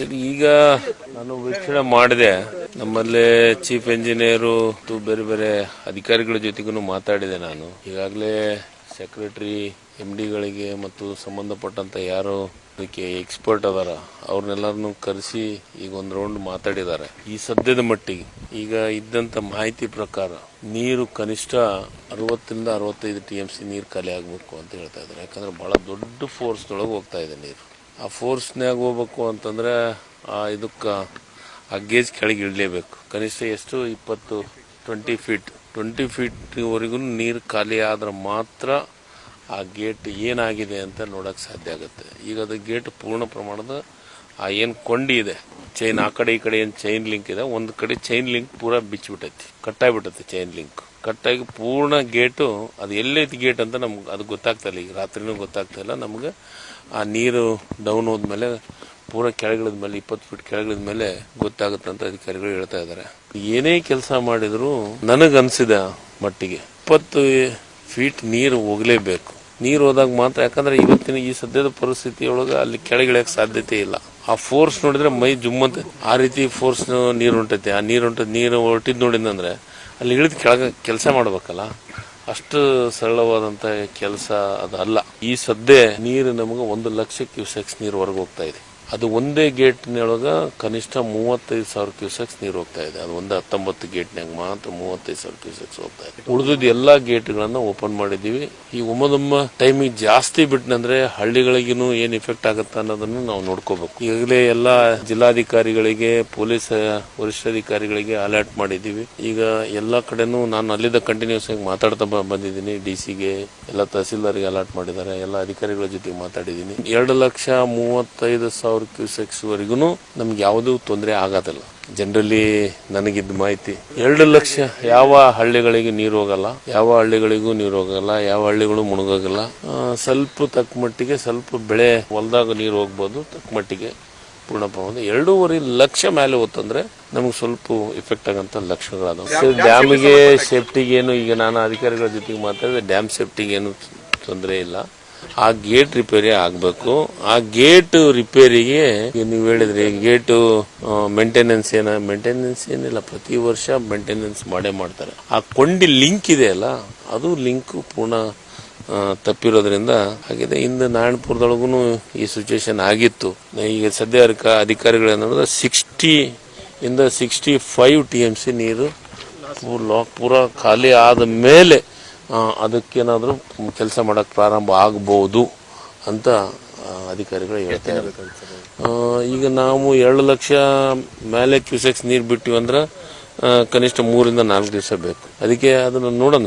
Actually ಈಗ ನಾನು ವೀಕ್ಷಣೆ ಮಾಡಿದೆ. ನಮ್ಮಲ್ಲೇ ಚೀಫ್ ಇಂಜಿನಿಯರು ಬೇರೆ ಬೇರೆ ಅಧಿಕಾರಿಗಳ ಜೊತೆಗೂ ಮಾತಾಡಿದೆ ನಾನು. ಈಗಾಗಲೇ ಸೆಕ್ರೆಟರಿ ಎಂ ಡಿಗಳಿಗೆ ಮತ್ತು ಸಂಬಂಧಪಟ್ಟಂತ ಯಾರು ಅದಕ್ಕೆ ಎಕ್ಸ್ಪರ್ಟ್ ಅದಾರ. ಅವ್ರನ್ನೆಲ್ಲರನ್ನು ಕರೆಸಿ ಈಗ ಒಂದು ರೌಂಡ್ ಮಾತಾಡಿದ್ದಾರೆ. ಈ ಸದ್ಯದ ಮಟ್ಟಿಗೆ ಈಗ ಇದ್ದಂತ ಮಾಹಿತಿ ಪ್ರಕಾರ ನೀರು ಕನಿಷ್ಠ ಅರವತ್ತರಿಂದ ಅರವತ್ತೈದು ಟಿ ಎಂ ಸಿ ನೀರು ಖಾಲಿ ಆಗಬೇಕು ಅಂತ ಹೇಳ್ತಾ ಇದ್ದಾರೆ. ಯಾಕಂದ್ರೆ ಬಹಳ ದೊಡ್ಡ ಫೋರ್ಸ್ ಒಳಗೆ ಹೋಗ್ತಾ ಇದೆ ನೀರು. ಆ ಫೋರ್ಸ್ನಾಗ ಹೋಗ್ಬೇಕು ಅಂತಂದ್ರೆ, ಆ ಇದಕ್ಕೆ, ಆ ಗೇಜ್ ಕೆಳಗೆ ಇಡಲೇಬೇಕು. ಕನಿಷ್ಠ ಎಷ್ಟು? ಇಪ್ಪತ್ತು ಟ್ವೆಂಟಿ ಫೀಟ್ ಟ್ವೆಂಟಿ ಫೀಟ್ವರೆಗೂ ನೀರು ಖಾಲಿ ಆದ್ರೆ ಮಾತ್ರ ಆ ಗೇಟ್ ಏನಾಗಿದೆ ಅಂತ ನೋಡೋಕ್ಕೆ ಸಾಧ್ಯ ಆಗುತ್ತೆ. ಈಗ ಅದು ಗೇಟ್ ಪೂರ್ಣ ಪ್ರಮಾಣದ, ಆ ಏನು ಕೊಂಡಿ ಇದೆ ಚೈನ್ ಆ ಕಡೆ ಈ ಕಡೆ ಏನು ಚೈನ್ ಲಿಂಕ್ ಇದೆ, ಒಂದು ಕಡೆ ಚೈನ್ ಲಿಂಕ್ ಪೂರ ಬಿಚ್ಚಿಬಿಟ್ಟೈತಿ, ಕಟ್ಟಾಗ್ಬಿಟ್ಟೈತಿ ಚೈನ್ ಲಿಂಕ್ ಕಟ್ಟಾಗಿ ಪೂರ್ಣ ಗೇಟು, ಅದು ಎಲ್ಲೈತಿ ಗೇಟ್ ಅಂತ ನಮ್ಗೆ, ಅದು ಗೊತ್ತಾಗ್ತಾ ಇಲ್ಲ. ಈಗ ರಾತ್ರಿನೂ ಗೊತ್ತಾಗ್ತಾ ಇಲ್ಲ ನಮ್ಗೆ. ಆ ನೀರು ಡೌನ್ ಹೋದ್ಮೇಲೆ, ಪೂರ ಕೆಳಗಿಳಿದ ಮೇಲೆ, ಇಪ್ಪತ್ತು ಫೀಟ್ ಕೆಳಗಿಳಿದ ಮೇಲೆ ಗೊತ್ತಾಗುತ್ತೆ ಅಂತ ಅಧಿಕಾರಿಗಳು ಹೇಳ್ತಾ ಇದ್ದಾರೆ. ಏನೇ ಕೆಲಸ ಮಾಡಿದ್ರು ನನಗನ್ಸಿದ ಮಟ್ಟಿಗೆ ಇಪ್ಪತ್ತು ಫೀಟ್ ನೀರು ಹೋಗ್ಲೇಬೇಕು. ನೀರು ಹೋದಾಗ ಮಾತ್ರ, ಯಾಕಂದ್ರೆ ಇವತ್ತಿನ ಈ ಸದ್ಯದ ಪರಿಸ್ಥಿತಿಯೊಳಗೆ ಅಲ್ಲಿ ಕೆಳಗಿಳಿಯಕ್ಕೆ ಸಾಧ್ಯತೆ ಇಲ್ಲ. ಆ ಫೋರ್ಸ್ ನೋಡಿದ್ರೆ ಮೈ ಜುಮ್ಮಂತ, ಆ ರೀತಿ ಫೋರ್ಸ್ ನೀರು ಹೊಂಟೈತೆ ಆ ನೀರು ಹೊಂಟ ನೀರು ಹೊರಟಿದ್ ನೋಡಿದಂದ್ರೆ ಅಲ್ಲಿ ಇಳಿದು ಕೆಳಗೆ ಕೆಲಸ ಮಾಡ್ಬೇಕಲ್ಲ, ಅಷ್ಟು ಸರಳವಾದಂತ ಕೆಲಸ ಅದಲ್ಲ. ಈ ಸದ್ಯ ನೀರು ನಮಗೆ ಒಂದು ಲಕ್ಷ ಕ್ಯೂಸೆಕ್ಸ್ ನೀರು ಹೊರಗೆ ಹೋಗ್ತಾ ಇದೆ. ಅದು ಒಂದೇ ಗೇಟ್ನೊಳಗೆ ಕನಿಷ್ಠ ಮೂವತ್ತೈದು ಸಾವಿರ ಕ್ಯೂಸೆಕ್ಸ್ ನೀರು ಹೋಗ್ತಾ ಇದೆ. ಅದು ಒಂದು ಹತ್ತೊಂಬತ್ತು ಗೇಟ್ನಾಗ ಮಾತ್ರ ಮೂವತ್ತೈದು ಸಾವಿರ ಕ್ಯೂಸೆಕ್ಸ್ ಹೋಗ್ತಾ ಇದೆ. ಉಳಿದಿದ್ದ ಎಲ್ಲಾ ಗೇಟ್ಗಳನ್ನ ಓಪನ್ ಮಾಡಿದ್ದೀವಿ. ಈ ಒಮ್ಮದೊಮ್ಮ ಟೈಮಿಗೆ ಜಾಸ್ತಿ ಬಿಟ್ನಂದ್ರೆ ಹಳ್ಳಿಗಳಿಗೂ ಏನು ಇಫೆಕ್ಟ್ ಆಗುತ್ತೆ ಅನ್ನೋದನ್ನು ನಾವು ನೋಡ್ಕೋಬೇಕು. ಈಗಲೇ ಎಲ್ಲಾ ಜಿಲ್ಲಾಧಿಕಾರಿಗಳಿಗೆ, ಪೊಲೀಸ್ ವರಿಷ್ಠಾಧಿಕಾರಿಗಳಿಗೆ ಅಲರ್ಟ್ ಮಾಡಿದ್ದೀವಿ. ಈಗ ಎಲ್ಲಾ ಕಡೆನೂ ನಾನು ಅಲ್ಲಿದ್ದ ಕಂಟಿನ್ಯೂಸ್ ಆಗಿ ಮಾತಾಡ್ತಾ ಬಂದಿದ್ದೀನಿ. ಡಿ ಸಿಗೆ ಎಲ್ಲ ತಹಸೀಲ್ದಾರಿಗೆ ಅಲರ್ಟ್ ಮಾಡಿದ್ದಾರೆ. ಎಲ್ಲ ಅಧಿಕಾರಿಗಳ ಜೊತೆ ಮಾತಾಡಿದ್ದೀನಿ. ಎರಡು ಲಕ್ಷ ಮೂವತ್ತೈದು ಸಾವಿರ ಕ್ಯೂಸೆಕ್ಸ್ ವರೆಗೂ ನಮ್ಗೆ ಯಾವುದೂ ತೊಂದರೆ ಆಗೋದಿಲ್ಲ. ಜನರಲಿ ನನಗಿದ್ದ ಮಾಹಿತಿ ಎರಡು ಲಕ್ಷ ಯಾವ ಹಳ್ಳಿಗಳಿಗೆ ನೀರು ಹೋಗಲ್ಲ ಯಾವ ಹಳ್ಳಿಗಳಿಗೂ ನೀರು ಹೋಗಲ್ಲ ಯಾವ ಹಳ್ಳಿಗಳು ಮುಳುಗೋಗಲ್ಲ. ಸ್ವಲ್ಪ ತಕ್ಕ ಮಟ್ಟಿಗೆ ಸ್ವಲ್ಪ ಬೆಳೆ ಹೊಲದಾಗ ನೀರು ಹೋಗ್ಬೋದು ತಕ್ಕ ಮಟ್ಟಿಗೆ ಪೂರ್ಣ ಪ್ರಮಾಣ ಎರಡೂವರೆ ಲಕ್ಷ ಮೇಲೆ ಹೋತಂದ್ರೆ ನಮ್ಗೆ ಸ್ವಲ್ಪ ಇಫೆಕ್ಟ್ ಆಗಂತ ಲಕ್ಷಣಗಳು ಡ್ಯಾಮಿಗೆ ಸೇಫ್ಟಿಗೆ ಏನು ಈಗ ನಾನು ಅಧಿಕಾರಿಗಳ ಜೊತೆಗೆ ಮಾತಾಡಿದ್ರೆ ಡ್ಯಾಮ್ ಸೇಫ್ಟಿಗೆ ಏನು ತೊಂದರೆ ಇಲ್ಲ. ಆ ಗೇಟ್ ರಿಪೇರಿ ಆಗಬೇಕು. ಆ ಗೇಟ್ ರಿಪೇರಿಗೆ ನೀವು ಹೇಳಿದ್ರಿ ಗೇಟು ಮೇಂಟೆನೆನ್ಸ್ ಏನ ಮೇಂಟೆನೆನ್ಸ್ ಏನಿಲ್ಲ. ಪ್ರತಿ ವರ್ಷ ಮೇಂಟೆನೆನ್ಸ್ ಮಾಡೇ ಮಾಡ್ತಾರೆ. ಆ ಕೊಂಡಿ ಲಿಂಕ್ ಇದೆ ಅಲ್ಲ, ಅದು ಲಿಂಕ್ ಪೂರ್ಣ ತಪ್ಪಿರೋದ್ರಿಂದ ಆಗಿದೆ. ಇಂದು ನಾರಾಯಣಪುರದೊಳಗೂ ಈ ಸಿಚುವೇಶನ್ ಆಗಿತ್ತು. ಈಗ ಸದ್ಯ ಅಧಿಕ- ಅಧಿಕಾರಿಗಳು ಏನಂದ್ರೆ ಸಿಕ್ಸ್ಟಿ ಇಂದ sixty five T M C ನೀರು ಪೂರ ಪೂರ ಖಾಲಿ ಆದ ಮೇಲೆ ಅದಕ್ಕೇನಾದ್ರೂ ಕೆಲಸ ಮಾಡಕ್ ಪ್ರಾರಂಭ ಆಗಬಹುದು ಅಂತ ಅಧಿಕಾರಿಗಳು ಹೇಳ್ತಾ ಇದ್ದಾರೆ. ಈಗ ನಾವು ಎರಡು ಲಕ್ಷ ಮೇಲೆ ಕ್ಯೂಸೆಕ್ಸ್ ನೀರು ಬಿಟ್ಟಿವಂದ್ರೆ ಕನಿಷ್ಠ ಮೂರಿಂದ ನಾಲ್ಕು ದಿವಸ ಬೇಕು. ಅದಕ್ಕೆ ಅದನ್ನು ನೋಡೋಣ.